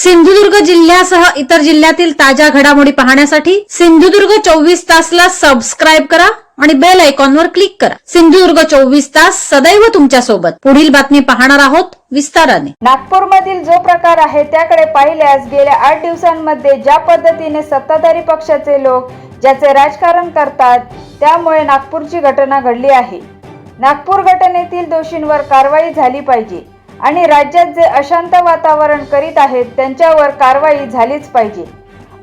सिंधुदुर्ग जिल्ह्यासह इतर जिल्ह्यातील ताज्या घडामोडी पाहण्यासाठी सिंधुदुर्ग चोवीस तासला सबस्क्राईब करा आणि बेल आयकॉनवर क्लिक करा. सिंधुदुर्ग चोवीस तास सदैव तुमच्यासोबत पुढील बातमी पाहणार आहोत विस्ताराने. नागपूरमधील जो प्रकार आहे त्याकडे पाहिल्यास गेल्या आठ दिवसांमध्ये ज्या पद्धतीने सत्ताधारी पक्षाचे लोक ज्याचे राजकारण करतात त्यामुळे नागपूरची घटना घडली आहे. नागपूर घटनेतील दोषींवर कारवाई झाली पाहिजे. आणि राज्यात जे अशांत वातावरण करीत आहेत त्यांच्यावर कारवाई झालीच पाहिजे.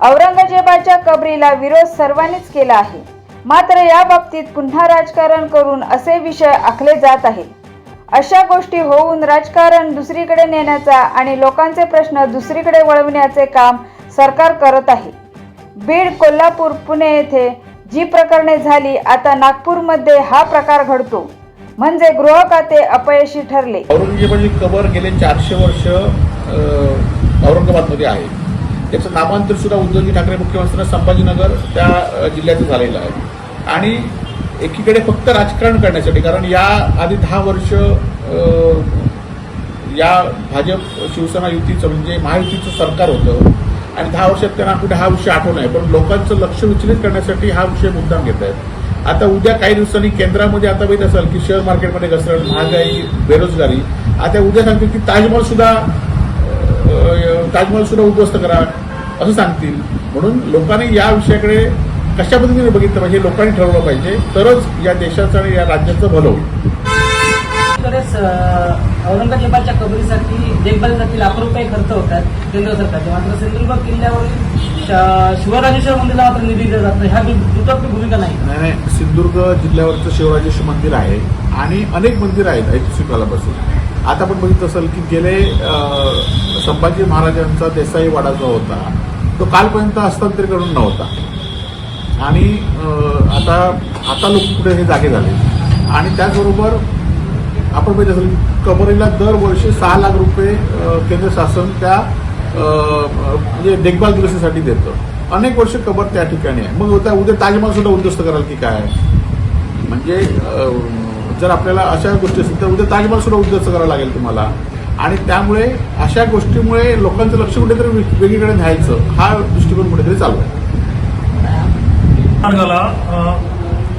औरंगजेबाच्या कबरीला विरोध सर्वांनीच केला आहे. मात्र या बाबतीत पुन्हा राजकारण करून असे विषय आखले जात आहेत. अशा गोष्टी होऊन राजकारण दुसरीकडे नेण्याचा आणि लोकांचे प्रश्न दुसरीकडे वळविण्याचे काम सरकार करत आहे. बीड कोल्हापूर पुणे येथे जी प्रकरणे झाली आता नागपूरमध्ये हा प्रकार घडतो. म्हणजे गृहखाते अपयशी ठरले. औरंगजेबाची कबर गेले चारशे वर्ष औरंगाबाद औरंगाबादमध्ये आहे. त्याचं नामांतर सुद्धा उद्धवजी ठाकरे मुख्यमंत्री संभाजीनगर त्या जिल्ह्याचं झालेलं आहे. आणि एकीकडे फक्त राजकारण करण्यासाठी कारण या आधी दहा वर्ष या भाजप शिवसेना युतीचं म्हणजे महायुतीचं सरकार होतं. आणि दहा वर्षात त्यांना कुठे हा विषय आठवण आहे पण लोकांचं लक्ष विचलित करण्यासाठी हा विषय मुद्दाम घेत आहेत. आता उद्या काही दिवसांनी केंद्रामध्ये आता माहीत असाल की शेअर मार्केटमध्ये घसरण महागाई बेरोजगारी. आता उद्या सांगतील की ताजमहल सुद्धा ताजमहल सुद्धा उद्ध्वस्त करा असं सांगतील. म्हणून लोकांनी या विषयाकडे कशा पद्धतीने बघितलं पाहिजे लोकांनी ठरवलं पाहिजे. तरच या देशाचं आणि या राज्याचं भलं होईल. कडे औरंगजेबाच्या कबरीसाठी देखभालीसाठी लाखो रुपये खर्च होतात केंद्र सरकारचे. मात्र सिंधुदुर्ग किल्ल्यावरील शिवराजेश्वर मंदिराला मात्र निधी दिला जातो ह्या दु- दुटप्पी भूमिका नाही. नाही नाही. सिंधुदुर्ग जिल्ह्यावरचं शिवराजेश्वर मंदिर आहे आणि अनेक मंदिर आहेत ऐतिहासिक कालापासून आता आपण बघितलं असेल की गेले संभाजी महाराजांचा देसाई वाडा जो होता तो कालपर्यंत हस्तांतरित करून नव्हता. आणि आता आता लोक कुठे हे जागे झाले. आणि त्याचबरोबर आपण माहिती असेल कमरेला कबरीला दरवर्षी सहा लाख रुपये केंद्र शासन त्या म्हणजे देखभाल दुरुस्तीसाठी देतं. अनेक वर्ष कबर त्या ठिकाणी आहे. मग उद्या उद्या ताजमहल सुद्धा उद्ध्वस्त कराल की काय म्हणजे जर आपल्याला अशा गोष्टी असतील तर उद्या ताजमहल सुद्धा उद्ध्वस्त करावं लागेल तुम्हाला. आणि त्यामुळे अशा गोष्टीमुळे लोकांचं लक्ष कुठेतरी वेगळीकडे न्यायचं हा दृष्टिकोन कुठेतरी चालू आहे.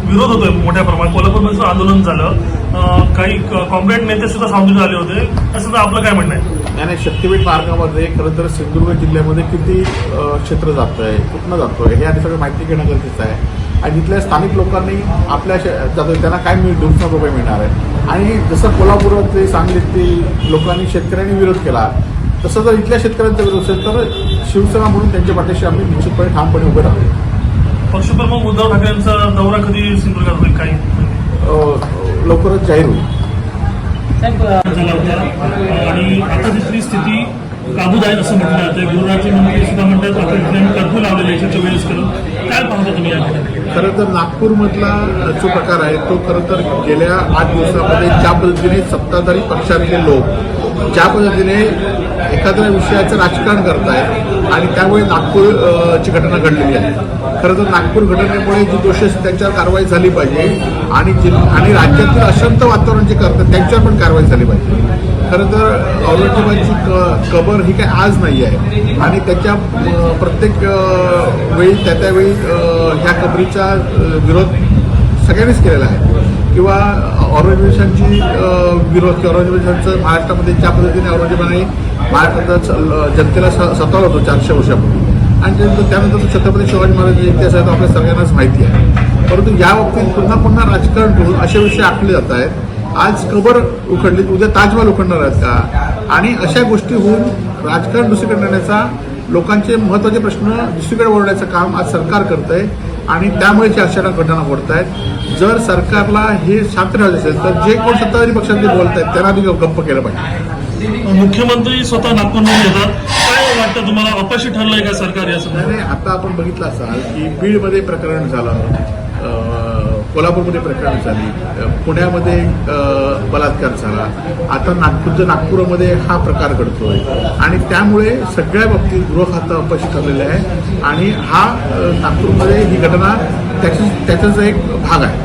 विरोध होतोय मोठ्या प्रमाणात. कोल्हापूरमध्ये आंदोलन झालं. काही कॉम्रेड नेते सुद्धा सावधून आले होते. तसं आपलं काय म्हणणं आहे? नाही नाही शक्तिपीठ मार्गामध्ये खरं तर सिंधुदुर्ग जिल्ह्यामध्ये किती क्षेत्र जात आहे कुठनं जातोय हे आधी सगळं माहिती घेणं गरजेचं आहे. आणि तिथल्या स्थानिक लोकांनी आपल्या त्यांना काय मिळ दोनशे रुपये मिळणार आहे. आणि जसं कोल्हापुरात ते सांगलीतील लोकांनी शेतकऱ्यांनी विरोध केला तसं जर इथल्या शेतकऱ्यांचा विरोध असेल तर शिवसेना म्हणून त्यांच्या पाठीशी आम्ही निश्चितपणे ठामपणे उभे राहतो पक्षप्रमुख उद्धव ठाकरेंचा दौरा कधी सिंधुदुर्गात होईल? काही लवकरच जाहीर होईल. झाला होता आणि आता तिथली स्थिती काबूत आहे असं म्हटलं जातं गृहराज्य मंत्री सुद्धा म्हणतात आता इथे कर्फ्यू लावलेले आहे त्याचं वेळेस करून. काय पाहता तुम्ही? खरं तर नागपूरमधला जो प्रकार आहे तो खरं तर गेल्या आठ दिवसामध्ये ज्या पद्धतीने सत्ताधारी पक्षातले लोक ज्या पद्धतीने एखाद्या विषयाचं राजकारण करतायत आणि त्यामुळे नागपूर ची घटना घडलेली आहे. खरं तर नागपूर घटनेमुळे जी दोषी असतील त्यांच्यावर कारवाई झाली पाहिजे आणि जिल्हा आणि राज्यातील अशांत वातावरण जे करतात त्यांच्यावर पण कारवाई झाली पाहिजे. खरं तर औरंगजेबाची क कबर ही काही आज नाही आहे. आणि त्याच्या प्रत्येक वेळी त्या त्यावेळी ह्या कबरीचा विरोध सगळ्यांनीच केलेला आहे. किंवा औरंगजेबांची विरोध किंवा औरंगजेबांचं महाराष्ट्रामध्ये ज्या पद्धतीने औरंगजेबाने महाराष्ट्राचा जनतेला स- होतो चारशे वर्षापूर्वी. आणि त्यानंतर छत्रपती शिवाजी महाराजांचा इतिहास आहे तो आपल्या सगळ्यांनाच माहिती आहे. परंतु या बाबतीत पुन्हा पुन्हा राजकारण करून असे विषय आखले जात आहेत. आज कबर उखडली उद्या ताजमहल उखडणार आहेत का? आणि अशा गोष्टी होऊन राजकारण दुसरीकडे नेण्याचा लोकांचे महत्त्वाचे प्रश्न दुसरीकडे वळवण्याचं काम आज सरकार करत आहे आणि त्यामुळे अशा घटना घडत आहेत जर सरकारला हे शांत राहायचं असेल तर जे कोण सत्ताधारी पक्षातले बोलत आहेत त्यांना आधी गप्प केलं पाहिजे. मुख्यमंत्री स्वतः नागपूरमध्ये येतात. काय वाटतं तुम्हाला? अपयशी ठरलंय का सरकार या नाही आता आपण बघितलं असाल की बीडमध्ये प्रकरण झालं. कोल्हापूरमध्ये प्रकरण झाली. पुण्यामध्ये बलात्कार झाला. आता नागपूरच्या नागपूरमध्ये हा प्रकार घडतोय. आणि त्यामुळे सगळ्या बाबतीत गृह खातं अपयशी ठरलेलं आहे. आणि हा नागपूरमध्ये ही घटना त्याची त्याचाच एक भाग आहे.